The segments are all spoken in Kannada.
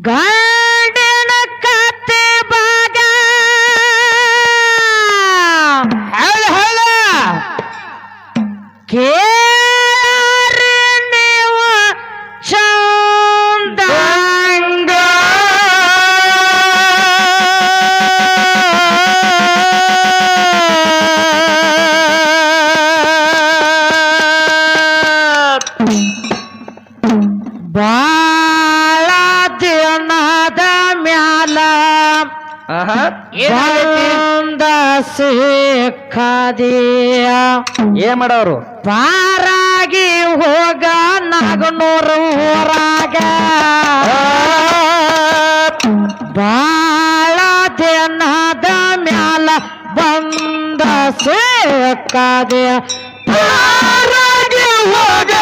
God ಏನ್ ಮಾಡವ್ರು ಪಾರಾಗಿ ಹೋಗ ನಾಗನೂರ ಊರಾಗ. ಬಾಳ ದಿನದ ಮ್ಯಾಲ ಬಂದ ಸೇಕಾದೆ ಪಾರಾಗಿ ಹೋಗ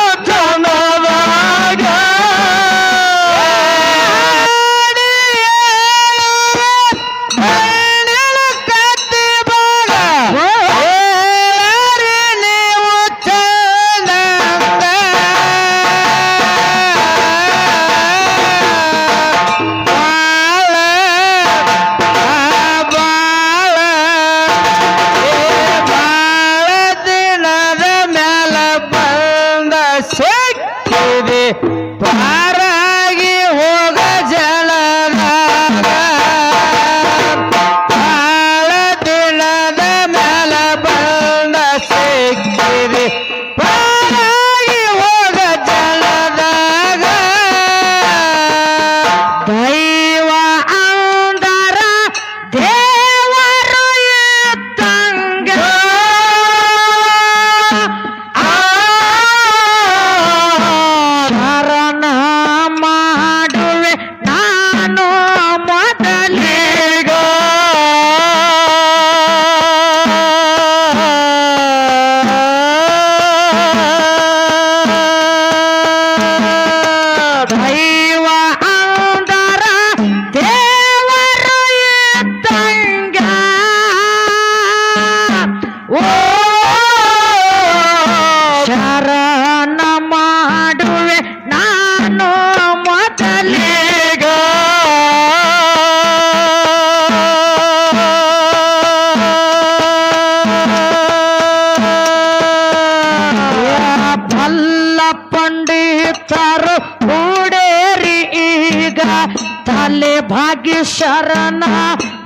ಶರಣ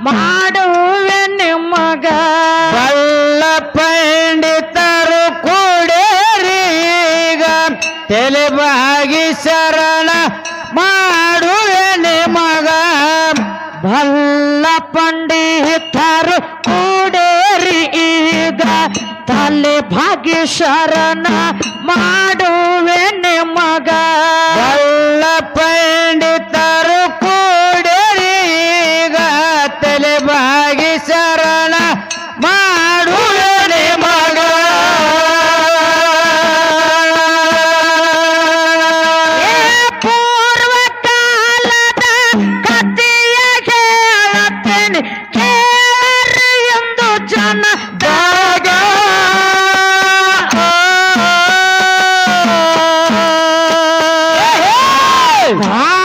ಮಾಡುವೆ ನಿಮಗ. ಬಲ್ಲ ಪಂಡಿತರು ಕೂಡೇರೀಗ ತೆಲೆಬಾಗಿ ಶರಣ ಮಾಡುವೆ ನಿಮಗ. ಬಲ್ಲ ಪಂಡಿತರು ಕೂಡೇರಿ ಈಗ ತಲೆ ಭಾಗಿ ಶರಣ ಮಾಡುವೆ ನಿಮಗ. Ah!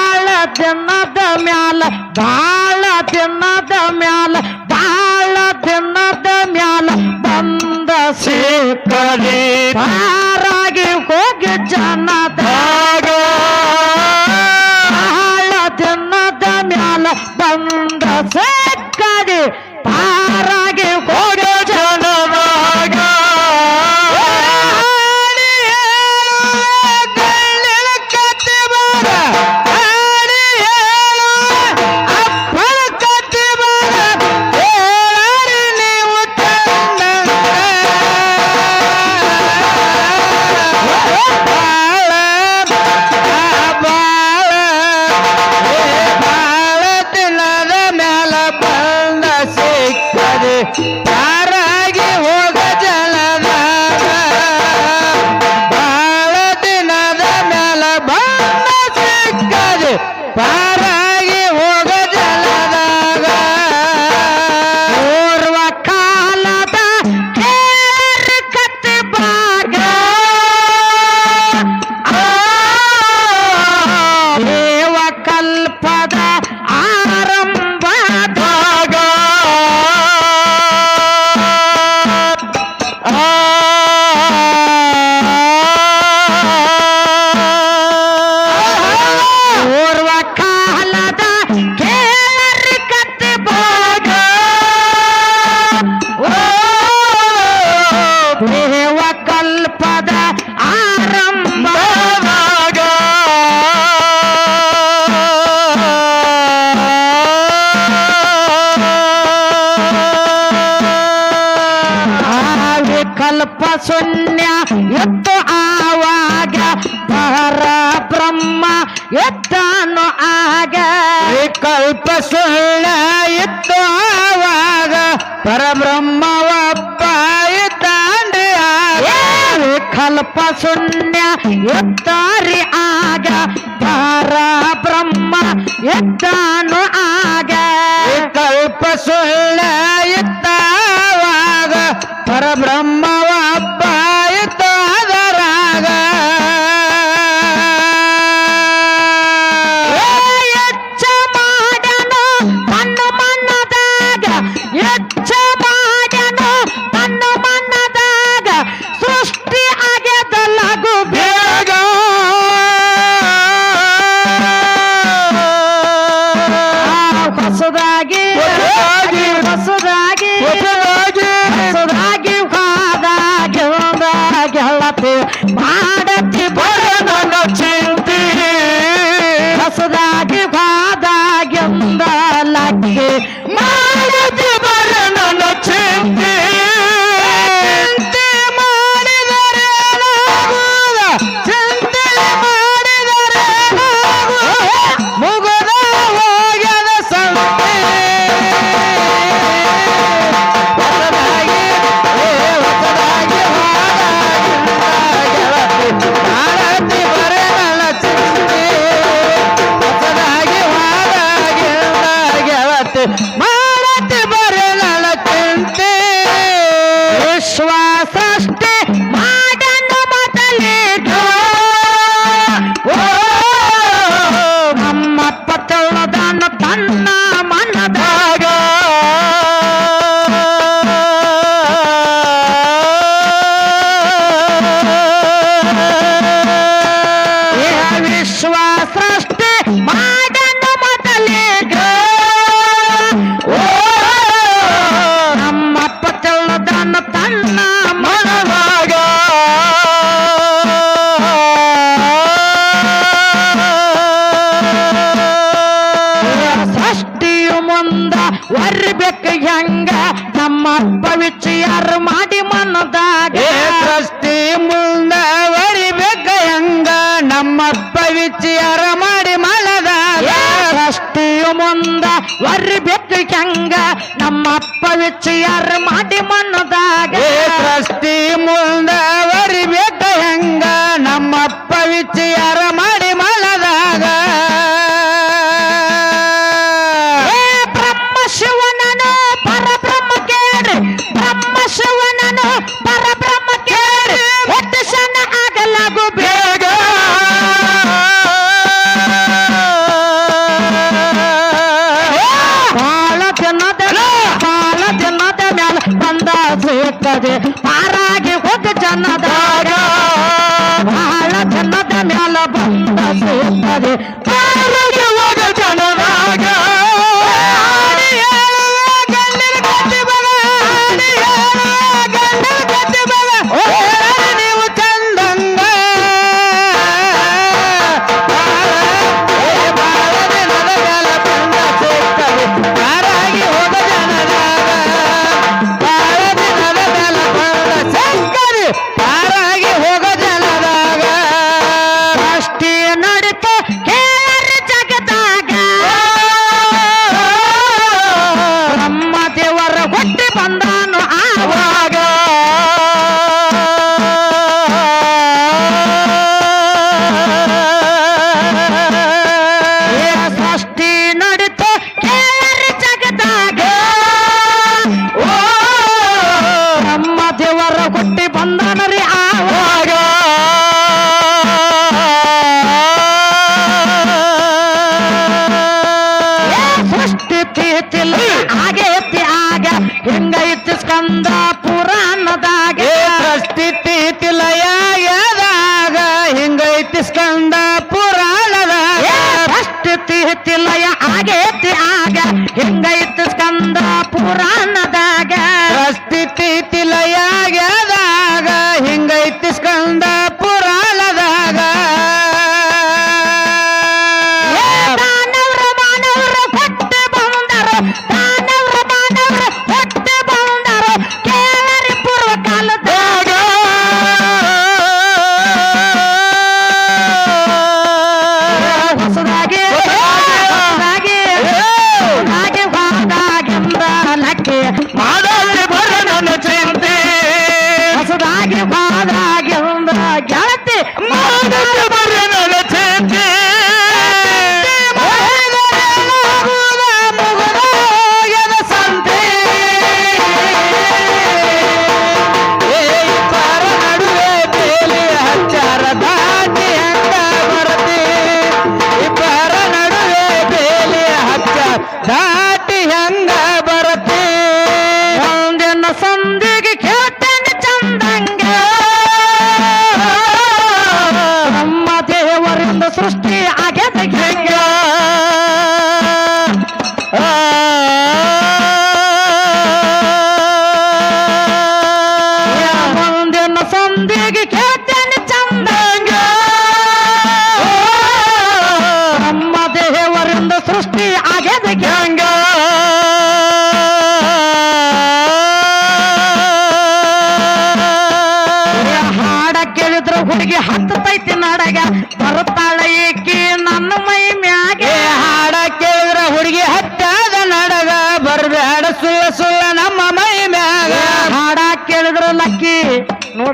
ಪರಬ್ರಹ್ಮವಪ್ಪಾಯ ತಾಂಡ್ರಿ ಕಲ್ಪ ಶೂನ್ಯ ಎತ್ತಾರಿ ಆಗ. ಪರ ಬ್ರಹ್ಮ ಎತ್ತಾನು ಆಗ. ಕಲ್ಪ ಸುಳ್ಳ ಎತ್ತಾವಾಗ. ಪರಬ್ರಹ್ಮ ಬರ್ಬೇಕು ಹೆಂಗ ನಮ್ಮ ಪವಿತ್ರ ಯಾರು ಮಾಡಿ ಮನದಾಗ ಸೃಷ್ಟಿ ಮುಂದ ಬರಿಬೇಕು ಹೆಂಗ ನಮ್ಮ ಪವಿತ್ರ ಯಾರು ಮಾಡಿ ಮನದಾಗ ಸೃಷ್ಟಿ ಮುಂದ ಬರ್ಬೇಕು ಹೆಂಗ ನಮ್ಮ ಪವಿತ್ರ ಯಾರು ಮಾಡಿ ಮನದಾಗ ಸೃಷ್ಟಿ ಮುಂದ ಹಿಂಗ ಇತ್ತು ಸ್ಕಂದ ಪುರಾಣದಾಗೆ ಸೃಷ್ಟಿ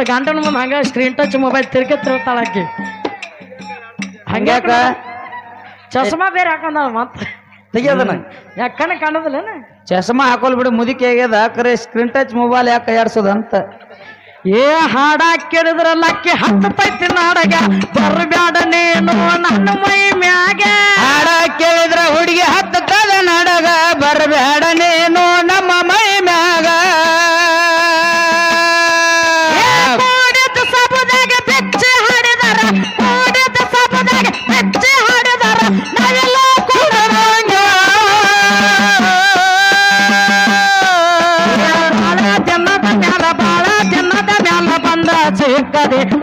ನೋಡು ಗಂಡನ ಮುಂದೆ ಹಂಗ ಸ್ಕ್ರೀನ್ ಟಚ್ ಮೊಬೈಲ್ ತಿರ್ಗಿ ತಿರ್ತಾಳಾಕಿ ಹಂಗ್ಯಾಕ ಚಸ್ಮಾ ಬೇರೆ ಹಾಕೊಂಡ ಮತ್ತೆ. ತೆಗಿಯೋದನ ಯಾಕಣ್ಣ ಕಾಣೋದಿಲ್ಲ ಚಸ್ಮಾ ಹಾಕೋಲ್ ಬಿಡು ಮುದುಕಿ ಆಗ್ಯದ ಕರೆ ಸ್ಕ್ರೀನ್ ಟಚ್ ಮೊಬೈಲ್ ಯಾಕೆ ಅಂತ. ಏ ಹಾಡ ಕೇಳಿದ್ರ ಲಕ್ಕಿ ಹತ್ತತೈತಿ ನಾಡಗ ಬರಬ್ಯಾಡ ನೀನು ನನ್ನ ಮೈ ಮ್ಯಾಗ. ಹಾಡ ಕೇಳಿದ್ರ ಹುಡುಗಿ ಹತ್ತು ತದ ನಾಡಗ ಬರಬ್ಯಾಡ ನೀನು de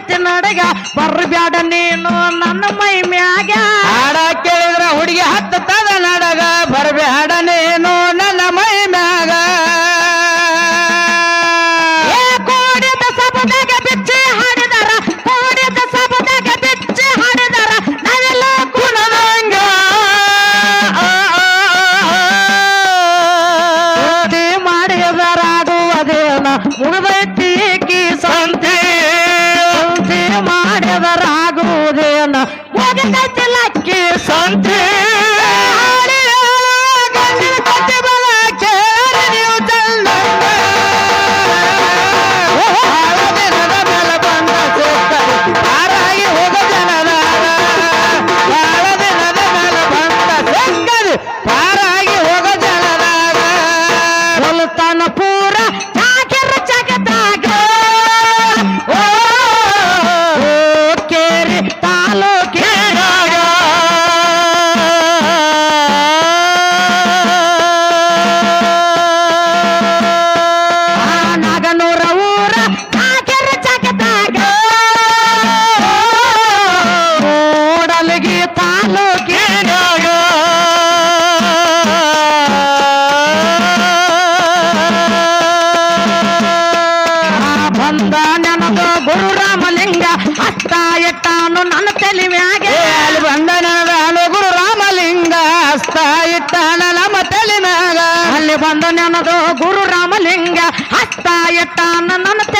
ಐತಿ ನಡಗ ನೀನು ನನ್ನ ಮೈ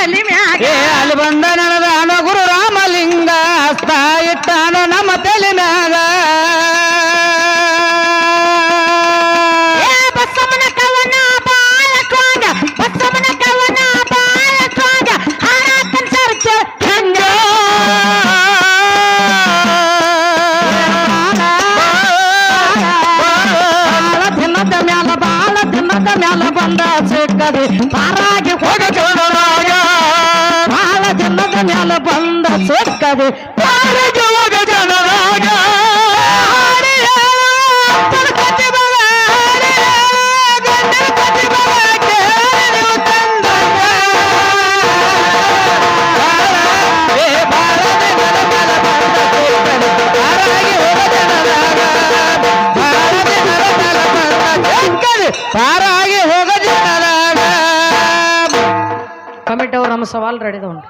Dale, me ನರಕದ ಬಂದ ಪಾರಾಗಿ ಹೋಗ ಜನರಾಗ. ಪಾರಾಗಿ ಹೋಗ ಕಮಿಟಿ ಅವ್ರು ನಮ್ಮ ಸವಾಲ್ ರೆಡಿದವ್ರಿ